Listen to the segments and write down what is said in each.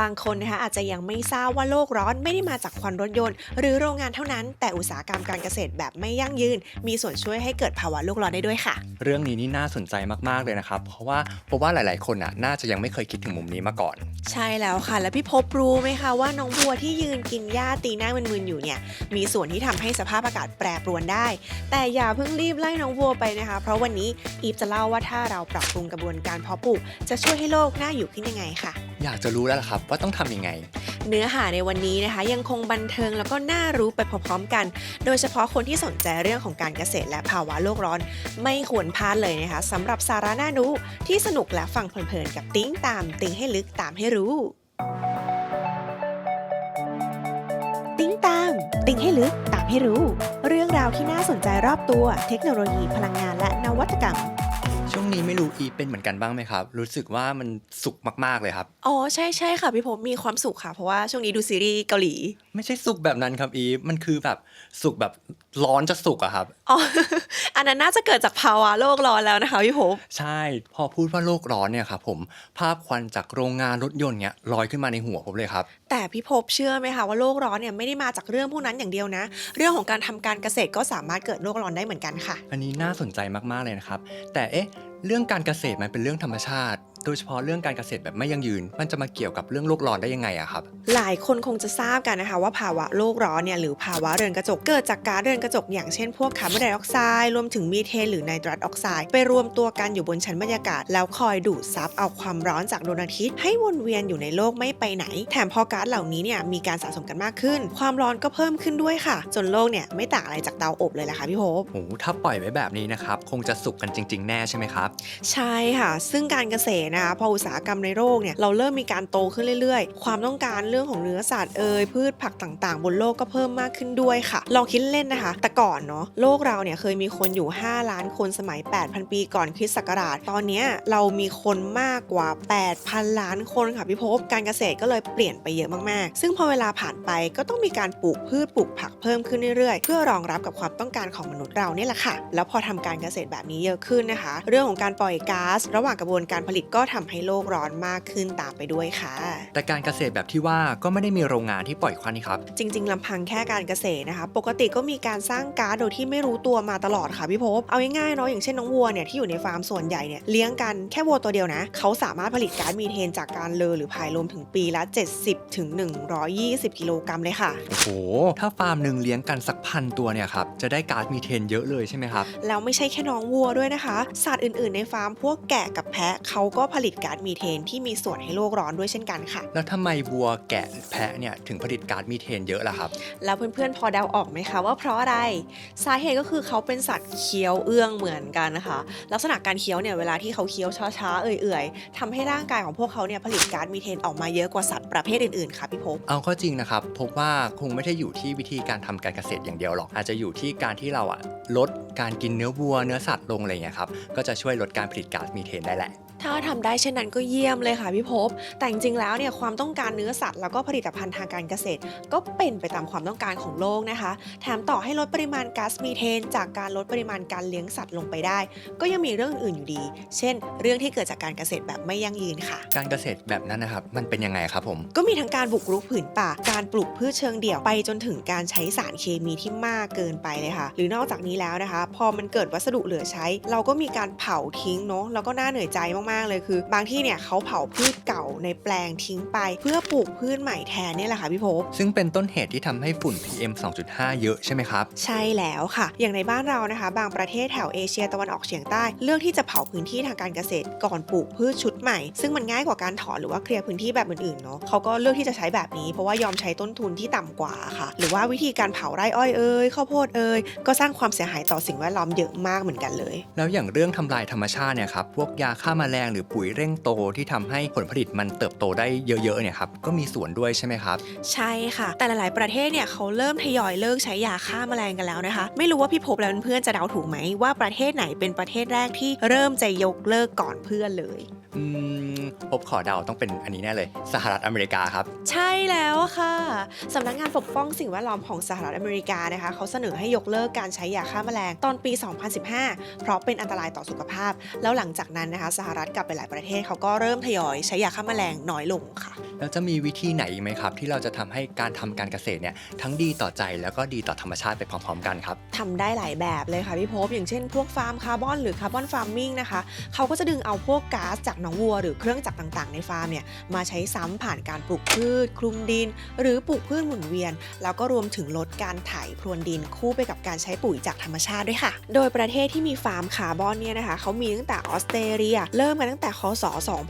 บางคนนะคะอาจจะยังไม่ทราบว่าโลกร้อนไม่ได้มาจากควันรถยนต์ หรือโรงงานเท่านั้น แต่อุตสาหกรรมการเกษตรแบบไม่ยั่งยืน มีส่วนช่วยให้เกิดภาวะโลกร้อนได้ด้วยค่ะ เรื่องนี้นี่น่าสนใจมากๆเลยนะครับ เพราะว่าเพราะว่าหลาย ๆ คนอะน่าจะยังไม่เคยคิดถึงมุมนี้มาก่อน ใช่แล้วค่ะ แล้วพี่พบรู้ไหมคะว่าน้องบัวที่ยืนกินหญ้าตีหน้ามึนๆอยู่เนี่ยมีส่วนที่ทำให้สภาพอากาศแปรปรวนได้ แต่อย่าเพิ่งรีบไล่น้องบัวไปนะคะ เพราะวันนี้อีฟจะเล่าว่าถ้าเราปรับปรุงกระบวนการเพาะปลูก จะช่วยให้โลกน่าอยู่ขึ้นยังไงค่ะ อยากจะรู้แล้วล่ะครับว่าต้องทำยังไง เนื้อหาในวันนี้นะคะ ยังคงบันเทิงแล้วก็น่ารู้ไปพร้อมๆกัน โดยเฉพาะคนที่สนใจเรื่องของการเกษตรและภาวะโลกร้อน ไม่ควรพลาดเลยนะคะสำหรับสาระน่ารู้ที่สนุกและฟังเพลินๆกับติ้งตามติ้งให้ลึกตามให้รู้ ติ้งตาม ติ้งให้ลึกตามให้รู้ เรื่องราวที่น่าสนใจรอบตัว เทคโนโลยีพลังงานและนวัตกรรม ช่วงนี้ไม่รู้อีฟเป็นเหมือนกันบ้างไหมครับ รู้สึกว่ามันสุกมากๆเลยครับ อ๋อใช่ใช่ค่ะพี่ผมมีความสุขค่ะ เพราะว่าช่วงนี้ดูซีรีส์เกาหลี ไม่ใช่สุกแบบนั้นครับอีฟมันคือแบบสุกแบบ ร้อนจะสุกอะครับ อ๋อ อันนั้นน่าจะเกิดจากภาวะโลกร้อนแล้วนะคะพี่ภพใช่พอพูดว่าโลกร้อนเนี่ยครับผมภาพควันจากโรงงานรถยนต์เนี่ยลอยขึ้นมาในหัวผมเลยครับ แต่พี่ภพเชื่อไหมคะว่าโลกร้อนเนี่ยไม่ได้มาจากเรื่องพวกนั้นอย่างเดียวนะ เรื่องของการทำการเกษตรก็สามารถเกิดโลกร้อนได้เหมือนกันค่ะ อันนี้น่าสนใจมากๆเลยนะครับ แต่เอ๊ะ เรื่องการเกษตรมันเป็นเรื่องธรรมชาติ โดยเฉพาะเรื่องการเกษตรแบบไม่ยั่งยืน มันจะมาเกี่ยวกับเรื่องโลกร้อนได้ยังไงอะครับ หลายคนคงจะทราบกันนะคะว่าภาวะโลกร้อนเนี่ยหรือภาวะเรือนกระจกเกิดจากก๊าซเรือนกระจกอย่างเช่นพวกคาร์บอนไดออกไซด์รวมถึงมีเทนหรือไนตรัสออกไซด์ไปรวมตัวกันอยู่บนชั้นบรรยากาศ แล้วคอยดูดซับเอาความร้อนจากดวงอาทิตย์ให้วนเวียนอยู่ในโลกไม่ไปไหน แถมพอก๊าซเหล่านี้เนี่ยมีการสะสมกันมากขึ้น ความร้อนก็เพิ่มขึ้นด้วยค่ะ จนโลกเนี่ยไม่ต่างอะไรจากเตาอบเลยแหละค่ะพี่ภพโอ้โหถ้าปล่อยไว้แบบนี้นะครับคงจะสุกกันจริง ๆแน่ใช่ไหมครับใช่ค่ะ ซึ่งการเกษตรนะคะพออุตสาหกรรมในโลกเนี่ยเราเริ่มมีการโตขึ้นเรื่อยๆ ความต้องการเรื่องของเนื้อสัตว์เอ่ยพืชผักต่างๆ บนโลกก็เพิ่มมากขึ้นด้วยค่ะ ลองคิดเล่นนะคะ แต่ก่อนเนาะโลกเราเนี่ยเคยมีคนอยู่ 5 ล้านคนสมัย 8,000 ปีก่อนคริสต์ศักราช ตอนนี้เรามีคนมากกว่า 8,000 ล้านคนค่ะพี่ภพการเกษตรก็เลยเปลี่ยนไปเยอะมากๆ ซึ่งพอเวลาผ่านไปก็ต้องมีการปลูกพืชปลูกผักเพิ่มขึ้นเรื่อยๆ เพื่อรองรับกับความต้องการของมนุษย์เราเนี่ยแหละค่ะ แล้วพอทำการเกษตรแบบนี้เยอะขึ้นนะคะ เรื่องของการปล่อยก๊าซระหว่างกระบวนการผลิตก็ทำให้โลกร้อนมากขึ้นตามไปด้วยค่ะ แต่การเกษตรแบบที่ว่าก็ไม่ได้มีโรงงานที่ปล่อยควันนี่ครับ จริง ๆลำพังแค่การเกษตรนะคะ ปกติก็มีการสร้างก๊าซโดยที่ไม่รู้ตัวมาตลอดค่ะพี่ภพเอาง่ายๆเนาะอย่างเช่นน้องวัวเนี่ยที่อยู่ในฟาร์มส่วนใหญ่เนี่ยเลี้ยงกันแค่วัวตัวเดียวนะเขาสามารถผลิตก๊าซมีเทนจากการเลอหรือพายลมถึงปีละ 70ถึง120 กิโลกรัมเลยค่ะโอ้โหถ้าฟาร์มหนึ่งเลี้ยงกันสักพันตัวเนี่ยครับจะได้ก๊าซมีเทนเยอะเลยใช่ไหมครับแล้วไม่ใช่แค่น้องวัวด้วยนะคะสัตว์อื่นๆในฟาร์มพวกแกะกับแพะเขาก็ผลิตก๊าซมีเทนที่มีส่วนให้โลกร้อนด้วยเช่นกันค่ะ แล้วทำไมวัวแกะแพะเนี่ยถึงผลิตก๊าซมีเทนเยอะล่ะครับ แล้วเพื่อนๆพอเดาออกไหมคะว่าเพราะอะไรสาเหตุก็คือเขาเป็นสัตว์เคี้ยวเอื้องเหมือนกันนะคะ ลักษณะการเคี้ยวเนี่ยเวลาที่เขาเคี้ยวช้าๆเอื่อยๆทำให้ร่างกายของพวกเขาเนี่ยผลิตก๊าซมีเทนออกมาเยอะกว่าสัตว์ประเภทอื่นๆค่ะพี่ภพเอาเข้าจริงนะครับพบว่าคงไม่ได้อยู่ที่วิธีการทำการเกษตรอย่างเดียวหรอกอาจจะอยู่ที่การที่เราอะลดการกินเนื้อวัวเนื้อสัตว์ลงอะไรอย่างเงี้ยครับก็จะช่วยลดการผลิตก๊าซมีเทนได้แหละ ถ้าทำได้เช่นนั้นก็เยี่ยมเลยค่ะพี่ภพแต่จริงๆแล้วเนี่ยความต้องการเนื้อสัตว์แล้วก็ผลิตภัณฑ์ทางการเกษตร ก็เป็นไปตามความต้องการของโลกนะคะ แถมต่อให้ลดปริมาณก๊าซมีเทน จากการลดปริมาณการเลี้ยงสัตว์ลงไปได้ ก็ยังมีเรื่องอื่นๆอยู่ดี เช่น เรื่องที่เกิดจากการเกษตรแบบไม่ยั่งยืนค่ะ การเกษตรแบบนั้นนะครับมันเป็นยังไงครับผมก็มีทั้งการบุกรุกผืนป่า การปลูกพืชเชิงเดี่ยวไปจนถึงการใช้สารเคมีที่มากเกินไปเลยค่ะ หรือนอกจากนี้แล้วนะคะ พอมันเกิดวัสดุเหลือใช้ เราก็มีการเผาทิ้งเนาะแล้วก็น่าเหนื่อยใจมากๆเลยคือ บางที่เนี่ยเขาเผาพืชเก่าในแปลงทิ้งไป เพื่อปลูกพืชใหม่แทนเนี่ยแหละค่ะพี่ภพซึ่งเป็นต้นเหตุที่ทำให้ฝุ่น PM 2.5 เยอะใช่ไหมครับ ใช่แล้วค่ะ อย่างในบ้านเรานะคะ บางประเทศแถวเอเชียตะวันออกเฉียงใต้ เลือกที่จะเผาพื้นที่ทางการเกษตรก่อนปลูกพืชชุดใหม่ ซึ่งมันง่ายกว่าการถอนหรือว่าเคลียร์พื้นที่แบบอื่นๆเนาะเขาก็เลือกที่จะใช้แบบนี้เพราะว่ายอมใช้ต้นทุนที่ต่ำกว่าค่ะ หรือว่าวิธีการเผาไร่อ้อยเอ่ยข้าวโพดเอ่ยก็สร้างความเสียหายต่อสิ่งแวดล้อมเยอะมากเหมือนกันเลย แล้วอย่างเรื่องทำลายธรรมชาติเนี่ยครับพวกยาฆ่าแมลงหรือปุ๋ยเร่งโตที่ทำให้ผลผลิตมันเติบโตได้เยอะๆเนี่ยครับก็มีส่วนด้วยใช่ไหมครับ ใช่ค่ะ แต่หลาย ๆ ประเทศเนี่ยเขาเริ่มทยอยเลิกใช้ยาฆ่าแมลงกันแล้วนะคะ ไม่รู้ว่าพี่พบและเพื่อนๆจะเดาถูกไหมว่าประเทศไหนเป็นประเทศแรกที่เริ่มจะยกเลิกก่อนเพื่อนเลย อืม พบขอเดาต้องเป็นอันนี้แน่เลย สหรัฐอเมริกาครับ ใช่แล้วค่ะสำนักงานปกป้องสิ่งแวดล้อมของสหรัฐอเมริกานะคะเขาเสนอให้ยกเลิกการใช้ยาฆ่าแมลงตอนปี 2015 เพราะเป็นอันตรายต่อสุขภาพ แล้วหลังจากนั้นนะคะสหรัฐกับหลายๆประเทศเขาก็เริ่มทยอยใช้ยาฆ่าแมลงน้อยลงค่ะแล้วจะมีวิธีไหนอีกไหมครับ ที่เราจะทำให้การทำการเกษตรเนี่ยทั้งดีต่อใจแล้วก็ดีต่อธรรมชาติไปพร้อมๆ กันครับทำได้หลายแบบเลยค่ะพี่ภพอย่างเช่นพวกฟาร์มคาร์บอนหรือคาร์บอนฟาร์มมิ่งนะคะเขาก็จะดึงเอาพวกก๊าซจากหนองวัวหรือเครื่องจักรต่างๆ ในฟาร์มเนี่ยมาใช้ซ้ำผ่านการปลูกพืช คลุมดิน หรือปลูกพืชหมุนเวียน แล้วก็รวมถึงลดการไถพรวนดินคู่ไปกับการใช้ปุ๋ยจากธรรมชาติด้วยค่ะ โดยประเทศที่มีฟาร์มคาร์บอนเนี่ยนะคะเขามีตั้งแต่ออสเตรเลีย เริ่มมาตั้งแต่คศ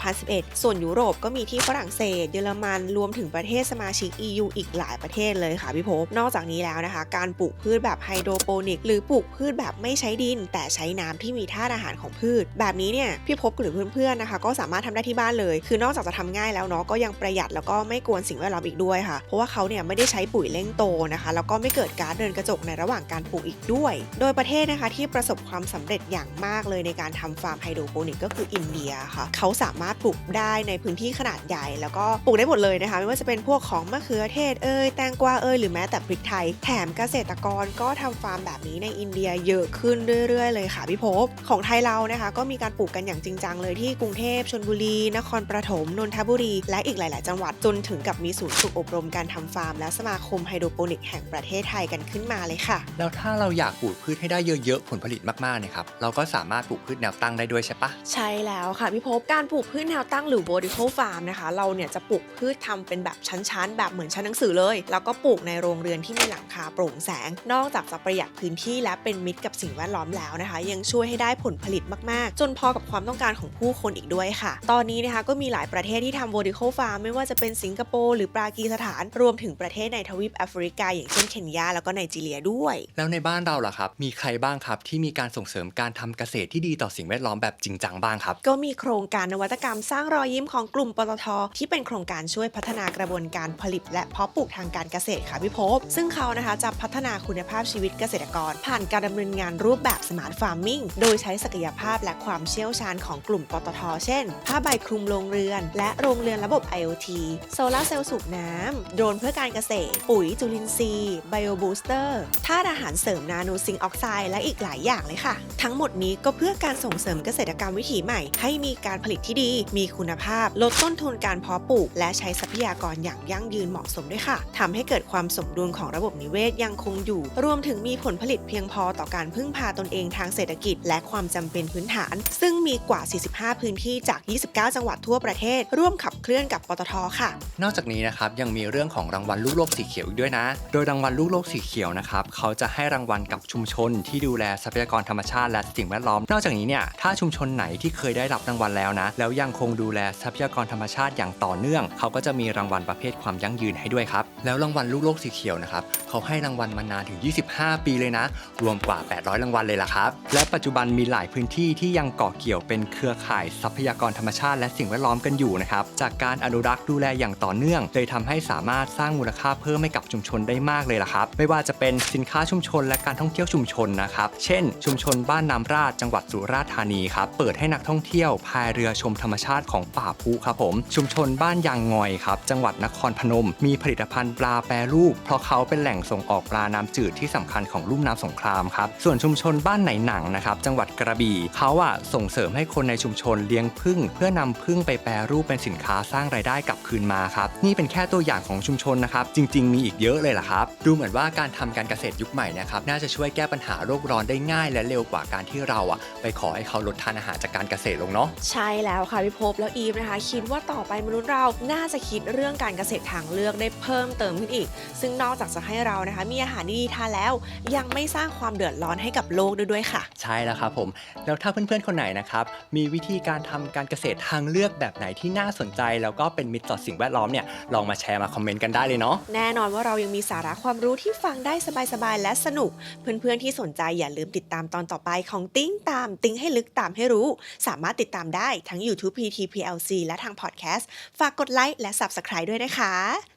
2011 ส่วนยุโรปก็มีที่ฝรั่งเศส เยอรมันรวมถึงประเทศสมาชิก EU อีกหลายประเทศเลยค่ะพี่ภพนอกจากนี้แล้วนะคะ การปลูกพืชแบบไฮโดรโปนิก หรือปลูกพืชแบบไม่ใช้ดิน แต่ใช้น้ำที่มีธาตุอาหารของพืช แบบนี้เนี่ยพี่ภพหรือเพื่อนๆนะคะ ก็สามารถทำได้ที่บ้านเลย คือนอกจากจะทำง่ายแล้วเนาะก็ยังประหยัดแล้วก็ไม่กวนสิ่งแวดล้อมอีกด้วยค่ะ เพราะว่าเขาเนี่ยไม่ได้ใช้ปุ๋ยเร่งโตนะคะ แล้วก็ไม่เกิดกาซเรือนกระจกในระหว่างการปลูกอีกด้วย โดยประเทศนะคะที่ประสบความสำเร็จอย่างมากเลยในการทำฟาร์มไฮโดรโปนิกก็คืออินเดียค่ะเขาสามารถปลูกได้ในพื้นที่ขนาดใหญ่ แล้วก็ปลูกได้หมดเลยนะคะไม่ว่าจะเป็นพวกของมะเขือเทศเอ่ยแตงกวาเอ่ยหรือแม้แต่พริกไทย แถมเกษตรกรก็ทำฟาร์มแบบนี้ในอินเดียเยอะขึ้นเรื่อยๆ เลยค่ะพี่ภพของไทยเรานะคะก็มีการปลูกกันอย่างจริงจังเลยที่กรุงเทพชลบุรีนครปฐมนนทบุรี และอีกหลาย ๆ จังหวัดจนถึงกับมีศูนย์ฝึกอบรมการทำฟาร์ม และสมาคมไฮโดรโปนิกแห่งประเทศไทยกันขึ้นมาเลยค่ะ แล้วถ้าเราอยากปลูกพืชให้ได้เยอะ ๆ ผลผลิตมากๆเนี่ยครับเราก็สามารถปลูกพืชแนวตั้งได้ด้วยใช่ปะใช่แล้วค่ะพี่ภพการปลูกพืชแนวตั้งหรือ vertical farm นะคะเราเนี่ยจะปลูกพืชทำเป็นแบบชั้น ๆ แบบเหมือนชั้นหนังสือเลย แล้วก็ปลูกในโรงเรือนที่มีหลังคาโปร่งแสง นอกจากจะประหยัดพื้นที่และเป็นมิตรกับสิ่งแวดล้อมแล้วนะคะ ยังช่วยให้ได้ผลผลิตมาก ๆ จนพอกับความต้องการของผู้คนอีกด้วยค่ะ ตอนนี้นะคะก็มีหลายประเทศที่ทำ vertical farm ไม่ว่าจะเป็นสิงคโปร์หรือปากีสถาน รวมถึงประเทศในทวีปแอฟริกา อย่างเช่นเคนยาแล้วก็ไนจีเรียด้วย แล้วในบ้านเราล่ะครับ มีใครบ้างครับที่มีการส่งเสริมการทำเกษตรที่ดีต่อสิ่งแวดล้อมแบบจริงจังบ้างครับ ก็มีโครงการนวัตกรรมสร้างรอยยิ้มของกลุ่มปตท ที่เป็นโครงการช่วยพัฒนากระบวนการผลิต และเพาะปลูกทางการเกษตรค่ะพี่ภพซึ่งเขานะคะจะพัฒนาคุณภาพชีวิตเกษตรกร ผ่านการดำเนินงานรูปแบบสมาร์ทฟาร์มมิ่งโดยใช้ศักยภาพและความเชี่ยวชาญของกลุ่มปตท เช่นผ้าใบคลุมโรงเรือน และโรงเรือนระบบ IoT โซลาเซลล์สูบน้ำ โดรนเพื่อการเกษตร ปุ๋ยจุลินทรีย์ไบโอบูสเตอร์ธาตุอาหารเสริมนาโนซิงออกไซด์และอีกหลายอย่างเลยค่ะ ทั้งหมดนี้ก็เพื่อการส่งเสริมเกษตรกรรมวิถีใหม่ ให้มีการผลิตที่ดี มีคุณภาพ ลดต้นทุนการเพาะปลูก และใช้ทรัพยากรอย่างยั่งยืนเหมาะสมด้วยค่ะทำให้เกิดความสมดุลของระบบนิเวศยังคงอยู่ รวมถึงมีผลผลิตเพียงพอต่อการพึ่งพาตนเองทางเศรษฐกิจ และความจำเป็นพื้นฐาน ซึ่งมีกว่า 45 พื้นที่จาก 29จังหวัดทั่วประเทศ ร่วมขับเคลื่อนกับปตทค่ะ นอกจากนี้นะครับยังมีเรื่องของรางวัลลูกโลกสีเขียวอีกด้วยนะ โดยรางวัลลูกโลกสีเขียวนะครับเขาจะให้รางวัลกับชุมชน ที่ดูแลทรัพยากรธรรมชาติและสิ่งแวดล้อม นอกจากนี้เนี่ยถ้าชุมชนไหนที่เคยได้รับรางวัลแล้วนะ แล้วยังคงดูแลทรัพยากรธรรมชาติอย่างต่อเนื่อง เขาก็จะมีรางวัลประเภทความยั่งยืนให้ด้วยครับแล้วรางวัลลูกโลกสีเขียวนะครับเขาให้รางวัลมานานถึง 25 ปีเลยนะ รวมกว่า 800 รางวัลเลยล่ะครับและปัจจุบันมีหลายพื้นที่ที่ยังเกาะเกี่ยวเป็นเครือข่ายทรัพยากรธรรมชาติและสิ่งแวดล้อมกันอยู่นะครับ จากการอนุรักษ์ดูแลอย่างต่อเนื่อง เลยทำให้สามารถสร้างมูลค่าเพิ่มให้กับชุมชนได้มากเลยล่ะครับ ไม่ว่าจะเป็นสินค้าชุมชนและการท่องเที่ยวชุมชนนะครับ เช่น ชุมชนบ้านน้ำราดจังหวัดสุราษฎร์ธานีครับ เปิดให้นักท่องเที่ยวพายเรือชมธรรมชาติของป่าพุครับผม ชุมชนบ้านยางงอยครับ จังหวัดนครพนม มีผลิตภัณฑ์ปลาแปรรูป เพราะเขาเป็นแหล่งส่งออกปลาน้ำจืดที่สำคัญของลุ่มน้ำสงครามครับ ส่วนชุมชนบ้านไหนหนังนะครับ จังหวัดกระบี่ เขาอะส่งเสริมให้คนในชุมชนเลี้ยงผึ้งเพื่อนำผึ้งไปแปรรูปเป็นสินค้าสร้างรายได้กลับคืนมาครับ นี่เป็นแค่ตัวอย่างของชุมชนนะครับ จริง ๆ มีอีกเยอะเลยล่ะครับ ดูเหมือนว่าการทำการเกษตรยุคใหม่นะครับ น่าจะช่วยแก้ปัญหาโลกร้อนได้ง่ายและเร็วกว่าการที่เราอะไปขอให้เขาลดทานอาหารจากการเกษตรลงเนาะ ใช่แล้วค่ะพี่ภพแล้วอีฟนะคะ คิดว่าต่อไปมนุษย์เราน่าจะคิดเรื่องการเกษตรทางเลือกได้เพิ่มเติมขึ้นอีก ซึ่งนอกจากจะให้เรานะคะ มีอาหารดีๆทานแล้ว ยังไม่สร้างความเดือดร้อนให้กับโลกด้วยด้วยค่ะ ใช่แล้วครับผม แล้วถ้าเพื่อนๆคนไหนนะครับ มีวิธีการทำการเกษตรทางเลือกแบบไหนที่น่าสนใจ แล้วก็เป็นมิตรต่อสิ่งแวดล้อมเนี่ยลองมาแชร์มาคอมเมนต์กันได้เลยเนาะแน่นอนว่าเรายังมีสาระความรู้ที่ฟังได้สบายๆและสนุก เพื่อนๆที่สนใจอย่าลืมติดตามตอนต่อไปของติ้งตามติ้งให้ลึกตามให้รู้ สามารถติดตามได้ทั้ง YouTube PTPLC และทางพอดแคสต์ฝากกดไลค์และ Subscribe ด้วยนะคะ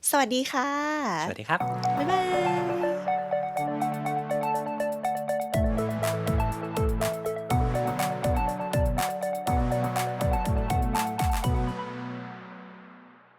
สวัสดีค่ะ สวัสดีครับ บ๊ายบาย